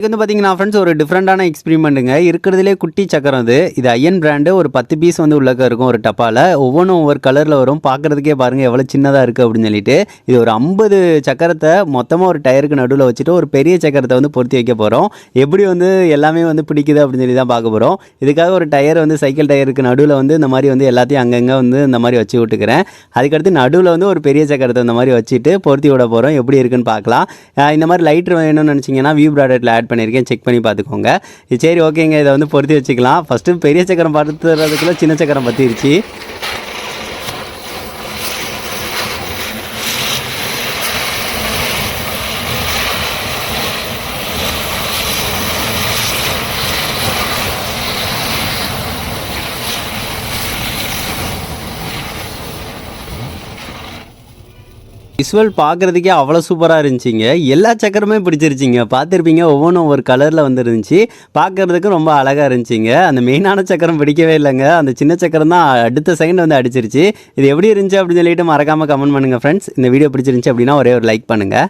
இது வந்து பார்த்தீங்கன்னா ஃப்ரெண்ட்ஸ் ஒரு டிஃப்ரெண்டான எக்ஸ்பெரிமெண்ட்டுங்க இருக்கிறதுலே குட்டி சக்கரம் இது இது ஐயன் பிராண்டு ஒரு பத்து பீஸ் வந்து உள்ளக்க இருக்கும் ஒரு டப்பாவில் ஒவ்வொன்றும் ஒவ்வொரு கலரில் வரும். பார்க்குறதுக்கே பாருங்கள் எவ்வளோ சின்னதாக இருக்குது அப்படின்னு சொல்லிட்டு. இது ஒரு ஐம்பது சக்கரத்தை மொத்தமாக ஒரு டயருக்கு நடுவில் வச்சுட்டு ஒரு பெரிய சக்கரத்தை வந்து பொருத்தி வைக்க போகிறோம் எப்படி வந்து எல்லாமே வந்து பிடிக்குது அப்படின்னு சொல்லி தான் பார்க்க போகிறோம் இதுக்காக ஒரு டயர் வந்து சைக்கிள் டயருக்கு நடுவில் வந்து இந்த மாதிரி வந்து எல்லாத்தையும் அங்கங்கே வந்து இந்த மாதிரி வச்சு விட்டுக்கிறேன். அதுக்கடுத்து நடுவில் வந்து ஒரு பெரிய சக்கரத்தை இந்த மாதிரி வச்சுட்டு பொருத்தி விட போகிறோம் எப்படி இருக்குன்னு பார்க்கலாம். இந்த மாதிரி லைட்ரு வேணும்னு நினச்சிங்கன்னா வியூ ப்ராடக்ட்டில் ஆட் பண்ணியிருக்கேன். செக் பண்ணி பார்த்துக்கோங்க. சரி ஓகேங்க இதை வந்து பொருத்தி வச்சுக்கலாம். ஃபஸ்ட்டு பெரிய சக்கரம் பார்த்துறதுக்குள்ளே சின்ன சக்கரம் பற்றிருச்சு விசுவல் பார்க்குறதுக்கே அவ்வளோ சூப்பராக இருந்துச்சுங்க. எல்லா சக்கரமே பிடிச்சிருச்சிங்க. பார்த்துருப்பீங்க ஒவ்வொன்றும் ஒவ்வொரு கலரில் வந்துருந்துச்சு. பார்க்குறதுக்கு ரொம்ப அழகாக இருந்துச்சுங்க. அந்த மெயினான சக்கரம் பிடிக்கவே இல்லைங்க. அந்த சின்ன சக்கரம் தான் அடுத்த செகண்ட் வந்து அடிச்சிருச்சு. இது எப்படி இருந்துச்சு அப்படின்னு சொல்லிட்டு மறக்காமல் கமெண்ட் பண்ணுங்கள் ஃப்ரெண்ட்ஸ் இந்த வீடியோ பிடிச்சிருந்துச்சி அப்படின்னா ஒரே ஒரு லைக் பண்ணுங்கள்